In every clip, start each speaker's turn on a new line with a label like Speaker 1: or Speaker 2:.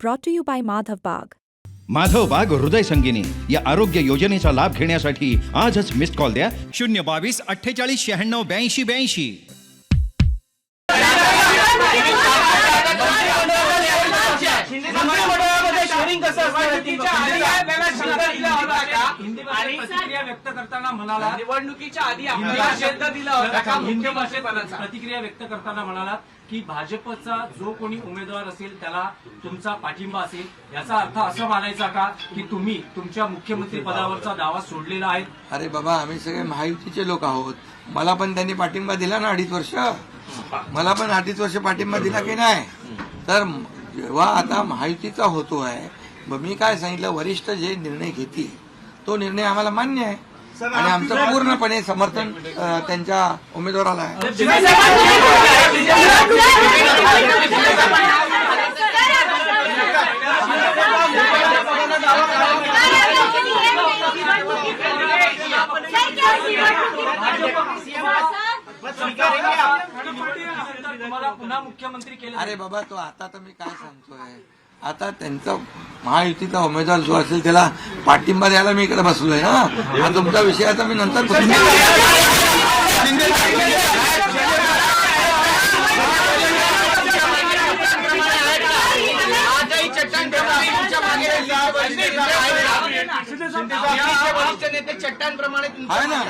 Speaker 1: brought to you by Madhav Bagh.
Speaker 2: Madhav बाग हृदय संगिनी या आरोग्य योजनेचा लाभ घेण्यासाठी आजच मिस्ड कॉल द्या शून्य बावीस अठ्ठेचाळीस शहाण्णव ब्याऐंशी ब्याऐंशी
Speaker 3: प्रतिक्रिया व्यक्त करताना म्हणाला
Speaker 4: निवडणुकीच्या आधी आपल्याला शब्द दिला होता. का
Speaker 3: हिंदी भाषेत प्रतिक्रिया व्यक्त करताना म्हणाला की भाजपचा जो कोणी उमेदवार असेल त्याला तुमचा पाठिंबा असेल. याचा अर्थ असं मानायचा का की तुम्ही तुमच्या मुख्यमंत्री पदावरचा दावा सोडलेला आहे?
Speaker 5: अरे बाबा आम्ही सगळे महायुतीचे लोक आहोत. मला पण त्यांनी पाठिंबा दिला ना अडीच वर्ष? मला पण अडीच वर्ष पाठिंबा दिला की नाही? तर जेव्हा आता महायुतीचा होतो आहे मग मी काय सांगितलं? वरिष्ठ जे निर्णय घेतील तो निर्णय आम्हाला मान्य आहे. आणि आमचं पूर्णपणे समर्थन त्यांच्या उमेदवाराला आहे.
Speaker 3: तुम्हाला पुन्हा मुख्यमंत्री केलं.
Speaker 5: अरे बाबा तो आता तर मी काय सांगतोय? आता त्यांचा महायुतीचा उमेदवार जो असेल त्याला पाठिंबा द्यायला मी इकडे बसलोय ना हा तुमचा विषय आता मी नंतर
Speaker 4: आजही चट्टान प्रमाणे तुमच्या मागे दिल्लीचे वरिष्ठ नेते चट्टान प्रमाणे तुमच्या
Speaker 5: आहे ना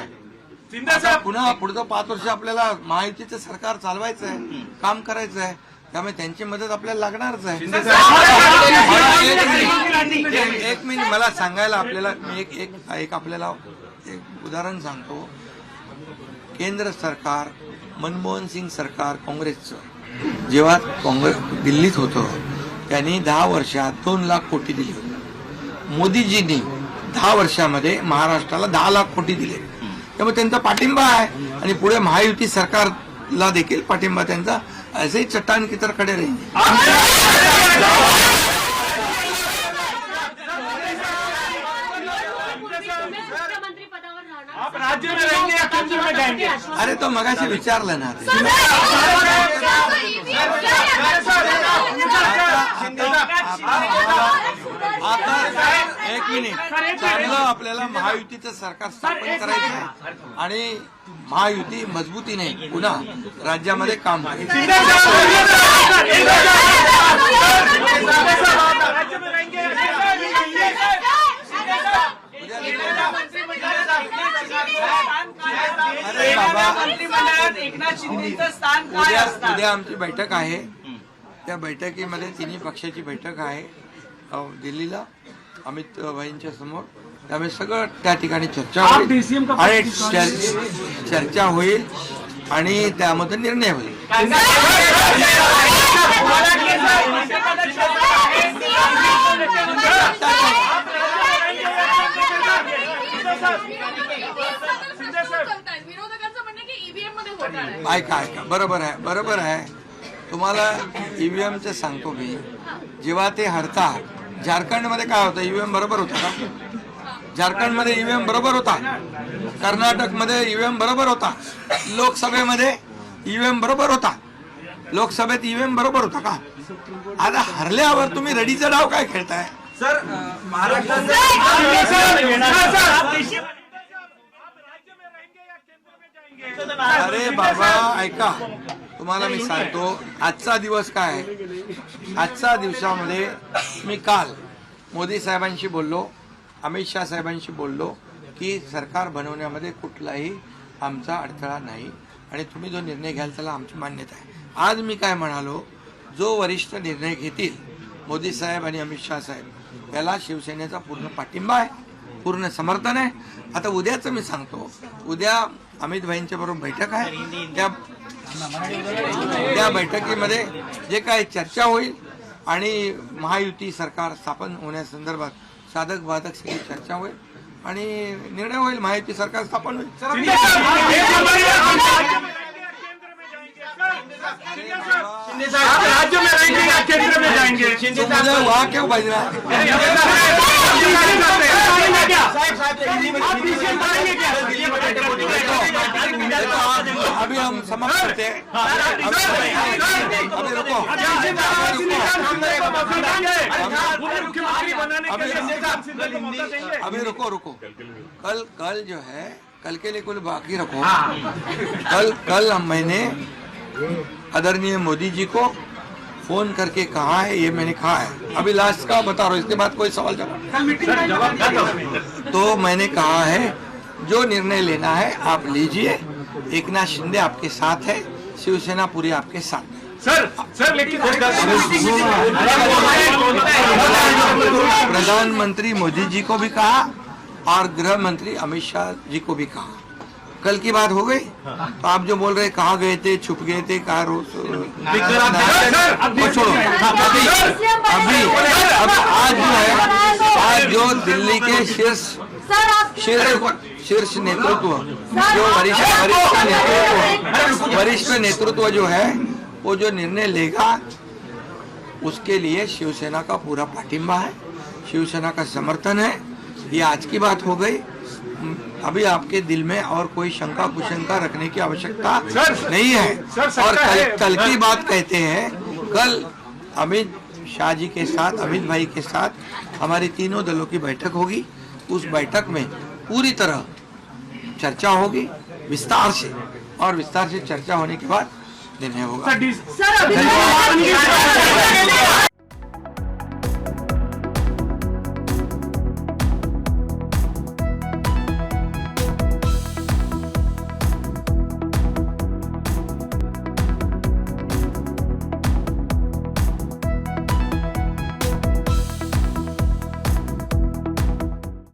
Speaker 4: मागे
Speaker 5: आता पुन्हा पुढचं पाच वर्ष आपल्याला महायुतीचं सरकार चालवायचं आहे काम करायचं आहे त्यामुळे त्यांची मदत आपल्याला लागणारच आहे. एक- मिनिट मला सांगायला आपल्याला मी एक एक एक आपल्याला एक उदाहरण सांगतो. केंद्र सरकार मनमोहन सिंग सरकार काँग्रेसचं. जेव्हा काँग्रेस दिल्लीत होतं त्यांनी दहा वर्षात दोन लाख कोटी दिले होते. मोदीजींनी दहा वर्षामध्ये महाराष्ट्राला दहा लाख कोटी दिले. त्यामुळे त्यांचा पाठिंबा आहे. आणि पुढे महायुती सरकारला देखील पाठिंबा त्यांचा असेही चट्टान की तर खडे
Speaker 4: रहेंगे या केंद्र में जाएंगे
Speaker 5: अरे तो मगाशी विचारलं ना आता एक मिनिट. चांगलं आपल्याला महायुतीचं सरकार स्थापन करायचं आणि महायुती मजबूतीने पुन्हा राज्यामध्ये काम अरे बाबा. उद्या उद्या आमची बैठक आहे. त्या बैठकीमध्ये तिन्ही पक्षाची बैठक आहे. दिल्लीला अमित भाईंच्या समोर. त्यामुळे सगळं त्या ठिकाणी चर्चा होईल. आणि चर- चर्चा होईल आणि त्यामध्ये निर्णय होईल.
Speaker 6: विरोधकांचं म्हणणं की ईव्हीएममध्ये घोटाळा आहे
Speaker 5: ऐका ऐका. बरोबर आहे बरोबर आहे. तुम्हाला ईव्हीएमचं सांगतो मी जेव्हा ते हरतात झारखंडमध्ये काय होतं ईव्हीएम बरोबर होता का झारखंडमध्ये ईव्हीएम बरोबर होता कर्नाटकमध्ये ईव्हीएम बरोबर होता लोकसभेमध्ये ईव्हीएम बरोबर होता लोकसभेत ईव्हीएम बरोबर होता का आता हरल्यावर तुम्ही रडीचा डाव काय खेळताय
Speaker 4: सर महाराष्ट्रात
Speaker 5: अरे बाबा ऐका तुम्हाला मी सांगतो आजचा दिवस काय आहे? आजचा दिवसामध्ये मी काल मोदी साहेबांशी बोललो अमित शहा साहेबांशी बोललो की सरकार बनवण्यामध्ये कुठलाही आमचा अडथळा नाही आणि तुम्ही जो निर्णय घ्याल त्याला आमची मान्यता आहे. आज मी काय म्हणालो जो वरिष्ठ निर्णय घेतील मोदी साहेब आणि अमित शहा साहेब याला शिवसेनेचा पूर्ण पाठिंबा आहे पूर्ण समर्थन आहे. आता उद्याचं मी सांगतो उद्या अमित भाईंच्या बरोबर बैठक आहे. त्या त्या बैठकीमध्ये जे काही चर्चा होईल आणि महायुती सरकार स्थापन होण्यासंदर्भात साधक बाधक सगळी चर्चा होईल आणि निर्णय होईल महायुती सरकार स्थापन होईल
Speaker 4: राज्य में रहेंगे या केंद्र में जाएंगे
Speaker 5: वहाँ क्यों है अभी हम समाप्त करते अभी रुको रुको कल कल जो है कल के लिए कुल बाकी रखो। कल कल हम मैंने आदरणीय मोदी जी को फ़ोन करके कहा है ये मैंने कहा है अभी लास्ट का बता रहा हूँ इसके बाद कोई सवाल जवाब तो मैंने कहा है जो निर्णय लेना है आप लीजिए एक नाथ शिंदे आपके साथ है शिवसेना पूरी आपके साथ है
Speaker 4: सर सर लेकिन
Speaker 5: प्रधानमंत्री मोदी जी को भी कहा और गृह मंत्री अमित शाह जी को भी कहा कल की बात हो गई? हाँ। तो आप जो बोल रहे कहाँ गए थे छुप गए थे कहा रोज छोड़ो। अभी आज जो है आज जो दिल्ली के शीर्ष शीर्ष शीर्ष नेतृत्व जो वरिष्ठ वरिष्ठ नेतृत्व वरिष्ठ नेतृत्व जो है वो जो निर्णय लेगा उसके लिए शिवसेना का पूरा पाटिंबा है। शिवसेना का समर्थन है। ये आज की बात हो गई। अभी आपके दिल में और कोई शंका कुशंका रखने की आवश्यकता नहीं है।
Speaker 4: सर,
Speaker 5: और कल
Speaker 4: है।
Speaker 5: कल की बात कहते हैं कल अमित शाह जी के साथ अमित भाई के साथ हमारी तीनों दलों की बैठक होगी। उस बैठक में पूरी तरह चर्चा होगी विस्तार से और विस्तार से चर्चा होने के बाद निर्णय होगा।
Speaker 4: सर
Speaker 6: सर अभी